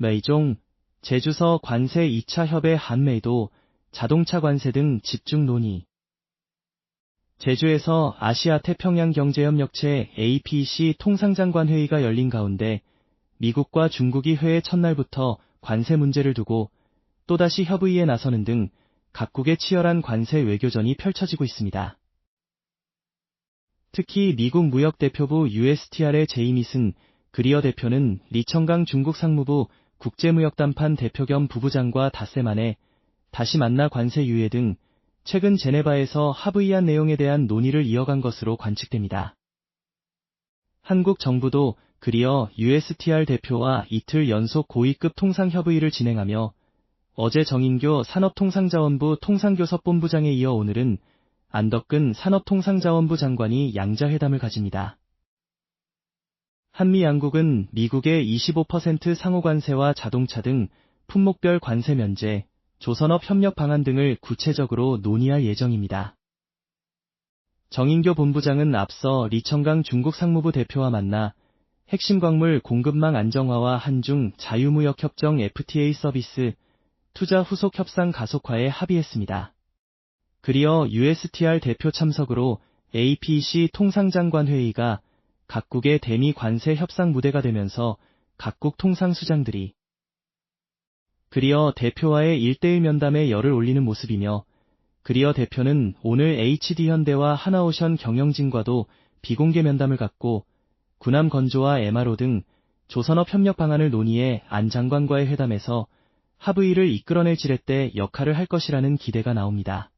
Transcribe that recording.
메이종, 제주서 관세 2차 협의 한메이도, 자동차 관세 등 집중 논의. 제주에서 아시아 태평양 경제협력체 APC 통상장관 회의가 열린 가운데 미국과 중국이 회의 첫날부터 관세 문제를 두고 또다시 협의에 나서는 등 각국의 치열한 관세 외교전이 펼쳐지고 있습니다. 특히 미국 무역대표부 USTR의 제이미슨 그리어 대표는 리청강 중국 상무부 국제무역담판 대표 겸 부부장과 닷새 만에 다시 만나 관세 유예 등 최근 제네바에서 합의한 내용에 대한 논의를 이어간 것으로 관측됩니다. 한국 정부도 그리어 USTR 대표와 이틀 연속 고위급 통상협의를 진행하며 어제 정인교 산업통상자원부 통상교섭본부장에 이어 오늘은 안덕근 산업통상자원부 장관이 양자회담을 가집니다. 한미 양국은 미국의 25% 상호 관세와 자동차 등 품목별 관세 면제, 조선업 협력 방안 등을 구체적으로 논의할 예정입니다. 정인교 본부장은 앞서 리청강 중국 상무부 대표와 만나 핵심 광물 공급망 안정화와 한중 자유무역협정 FTA 서비스 투자 후속 협상 가속화에 합의했습니다. 그리어 USTR 대표 참석으로 APC 통상장관 회의가 각국의 대미 관세 협상 무대가 되면서 각국 통상수장들이 그리어 대표와의 일대일 면담에 열을 올리는 모습이며 그리어 대표는 오늘 HD현대와 하나오션 경영진과도 비공개 면담을 갖고 군함 건조와 MRO 등 조선업 협력 방안을 논의해 안 장관과의 회담에서 합의를 이끌어낼 지렛대 역할을 할 것이라는 기대가 나옵니다.